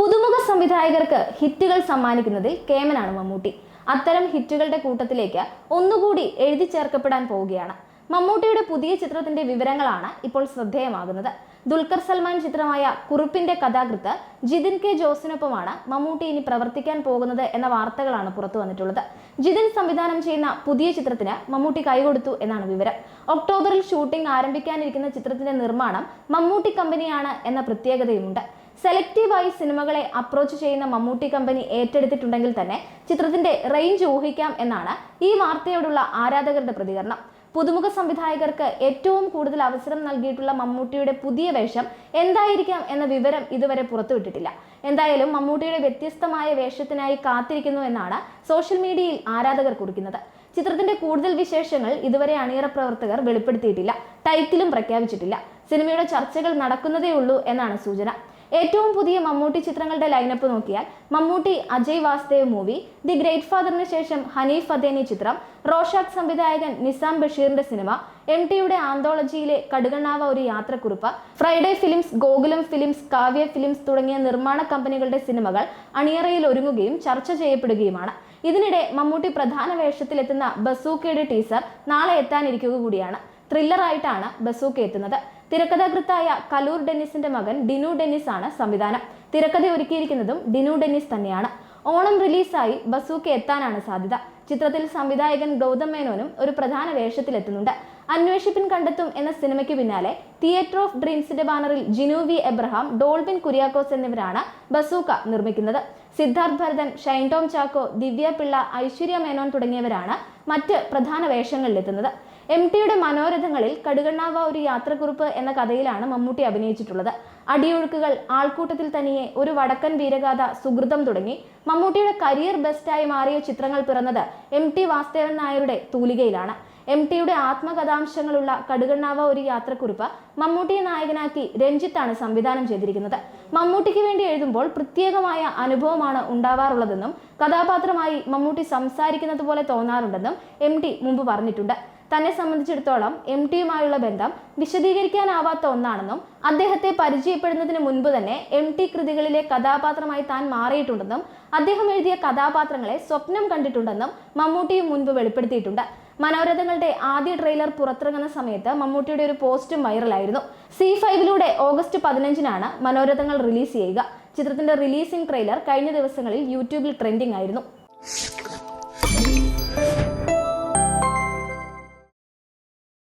പുതുമുഖ സംവിധായകർക്ക് ഹിറ്റുകൾ സമ്മാനിക്കുന്നതിൽ കേമനാണ് മമ്മൂട്ടി. അത്തരം ഹിറ്റുകളുടെ കൂട്ടത്തിലേക്ക് ഒന്നുകൂടി എഴുതി ചേർക്കപ്പെടാൻ പോവുകയാണ്. മമ്മൂട്ടിയുടെ പുതിയ ചിത്രത്തിന്റെ വിവരങ്ങളാണ് ഇപ്പോൾ ശ്രദ്ധേയമാകുന്നത്. ദുൽഖർ സൽമാൻ ചിത്രമായ കുറുപ്പിന്റെ കഥാകൃത്ത് ജിതിൻ കെ ജോസിനൊപ്പമാണ് മമ്മൂട്ടി ഇനി പ്രവർത്തിക്കാൻ പോകുന്നത് എന്ന വാർത്തകളാണ് പുറത്തു വന്നിട്ടുള്ളത്. ജിതിൻ സംവിധാനം ചെയ്യുന്ന പുതിയ ചിത്രത്തിന് മമ്മൂട്ടി കൈകൊടുത്തു എന്നാണ് വിവരം. ഒക്ടോബറിൽ ഷൂട്ടിംഗ് ആരംഭിക്കാനിരിക്കുന്ന ചിത്രത്തിന്റെ നിർമ്മാണം മമ്മൂട്ടി കമ്പനിയാണ് എന്ന പ്രത്യേകതയുമുണ്ട്. സെലക്റ്റീവായി സിനിമകളെ അപ്രോച്ച് ചെയ്യുന്ന മമ്മൂട്ടി കമ്പനി ഏറ്റെടുത്തിട്ടുണ്ടെങ്കിൽ തന്നെ ചിത്രത്തിന്റെ റേഞ്ച് ഊഹിക്കാം എന്നാണ് ഈ വാർത്തയോടുള്ള ആരാധകരുടെ പ്രതികരണം. പുതുമുഖ സംവിധായകർക്ക് ഏറ്റവും കൂടുതൽ അവസരം നൽകിയിട്ടുള്ള മമ്മൂട്ടിയുടെ പുതിയ വേഷം എന്തായിരിക്കാം എന്ന വിവരം ഇതുവരെ പുറത്തുവിട്ടിട്ടില്ല. എന്തായാലും മമ്മൂട്ടിയുടെ വ്യത്യസ്തമായ വേഷത്തിനായി കാത്തിരിക്കുന്നു എന്നാണ് സോഷ്യൽ മീഡിയയിൽ ആരാധകർ കുറിക്കുന്നത്. ചിത്രത്തിന്റെ കൂടുതൽ വിശേഷങ്ങൾ ഇതുവരെ അണിയറ പ്രവർത്തകർ വെളിപ്പെടുത്തിയിട്ടില്ല. ടൈറ്റിലും പ്രഖ്യാപിച്ചിട്ടില്ല. സിനിമയുടെ ചർച്ചകൾ നടക്കുന്നതേ ഉള്ളൂ എന്നാണ് സൂചന. ഏറ്റവും പുതിയ മമ്മൂട്ടി ചിത്രങ്ങളുടെ ലൈനപ്പ് നോക്കിയാൽ Mammootty Ajay Vasudev movie the great ഫാദറിന് ശേഷം ഹനീഫ് അദേനി ചിത്രം റോഷാഖ് സംവിധായകൻ നിസാം ബഷീറിന്റെ സിനിമ എം ടിയുടെ ആന്തോളജിയിലെ കടുകണ്ണാവ ഒരു യാത്രക്കുറിപ്പ് Friday films Gokulam films Kavya films തുടങ്ങിയ നിർമ്മാണ കമ്പനികളുടെ സിനിമകൾ അണിയറയിൽ ഒരുങ്ങുകയും ചർച്ച ചെയ്യപ്പെടുകയുമാണ്. ഇതിനിടെ മമ്മൂട്ടി പ്രധാന വേഷത്തിലെത്തുന്ന ബസൂക്കയുടെ ടീസർ നാളെ എത്താനിരിക്കുക കൂടിയാണ്. ത്രില്ലറായിട്ടാണ് ബസൂക്ക എത്തുന്നത്. തിരക്കഥാകൃത്തായ കലൂർ ഡെന്നിസിന്റെ മകൻ ഡിനു ഡെന്നിസ് ആണ് സംവിധാനം. തിരക്കഥ ഒരുക്കിയിരിക്കുന്നതും ഡിനു ഡെന്നിസ് തന്നെയാണ്. ഓണം റിലീസായി ബസൂക്ക് എത്താനാണ് സാധ്യത. ചിത്രത്തിൽ സംവിധായകൻ ഗൗതം മേനോനും ഒരു പ്രധാന വേഷത്തിലെത്തുന്നുണ്ട്. അന്വേഷിപ്പിൻ കണ്ടെത്തും എന്ന സിനിമയ്ക്ക് പിന്നാലെ തിയേറ്റർ ഓഫ് ഡ്രീംസിന്റെ ബാനറിൽ ജിനു വി എബ്രഹാം ഡോൾബിൻ കുര്യാക്കോസ് എന്നിവരാണ് ബസൂക്ക നിർമ്മിക്കുന്നത്. സിദ്ധാർത്ഥ് ഭരതൻ ഷൈൻടോം ചാക്കോ ദിവ്യ പിള്ള ഐശ്വര്യ മേനോൻ തുടങ്ങിയവരാണ് മറ്റ് പ്രധാന വേഷങ്ങളിലെത്തുന്നത്. എം ടിയുടെ മനോരഥങ്ങളിൽ കടുകണ്ണാവ ഒരു യാത്രക്കുറിപ്പ് എന്ന കഥയിലാണ് മമ്മൂട്ടി അഭിനയിച്ചിട്ടുള്ളത്. അടിയൊഴുക്കുകൾ ആൾക്കൂട്ടത്തിൽ തനിയെ ഒരു വടക്കൻ വീരഗാഥ സുഹൃതം തുടങ്ങി മമ്മൂട്ടിയുടെ കരിയർ ബെസ്റ്റായി മാറിയ ചിത്രങ്ങൾ പിറന്നത് എം ടി വാസുദേവൻ നായരുടെ തൂലികയിലാണ്. എം ടിയുടെ ആത്മകഥാംശങ്ങളുള്ള കടുകണ്ണാവ ഒരു യാത്രക്കുറിപ്പ് മമ്മൂട്ടിയെ നായകനാക്കി രഞ്ജിത്താണ് സംവിധാനം ചെയ്തിരിക്കുന്നത്. മമ്മൂട്ടിക്ക് വേണ്ടി എഴുതുമ്പോൾ പ്രത്യേകമായ അനുഭവമാണ് ഉണ്ടാവാറുള്ളതെന്നും കഥാപാത്രമായി മമ്മൂട്ടി സംസാരിക്കുന്നത് പോലെ തോന്നാറുണ്ടെന്നും എം ടി മുമ്പ് പറഞ്ഞിട്ടുണ്ട്. തന്നെ സംബന്ധിച്ചിടത്തോളം എം ടിയുമായുള്ള ബന്ധം വിശദീകരിക്കാനാവാത്ത ഒന്നാണെന്നും അദ്ദേഹത്തെ പരിചയപ്പെടുന്നതിന് മുൻപ് തന്നെ എം ടി കൃതികളിലെ കഥാപാത്രമായി താൻ മാറിയിട്ടുണ്ടെന്നും അദ്ദേഹം എഴുതിയ കഥാപാത്രങ്ങളെ സ്വപ്നം കണ്ടിട്ടുണ്ടെന്നും മമ്മൂട്ടിയും മുൻപ് വെളിപ്പെടുത്തിയിട്ടുണ്ട്. മനോരഥങ്ങളുടെ ആദ്യ ട്രെയിലർ പുറത്തിറങ്ങുന്ന സമയത്ത് മമ്മൂട്ടിയുടെ ഒരു പോസ്റ്റും വൈറലായിരുന്നു. സി ഫൈവിലൂടെ ഓഗസ്റ്റ് പതിനഞ്ചിനാണ് മനോരഥങ്ങൾ റിലീസ് ചെയ്യുക. ചിത്രത്തിന്റെ റിലീസിംഗ് ട്രെയിലർ കഴിഞ്ഞ ദിവസങ്ങളിൽ യൂട്യൂബിൽ ട്രെൻഡിംഗ് ആയിരുന്നു.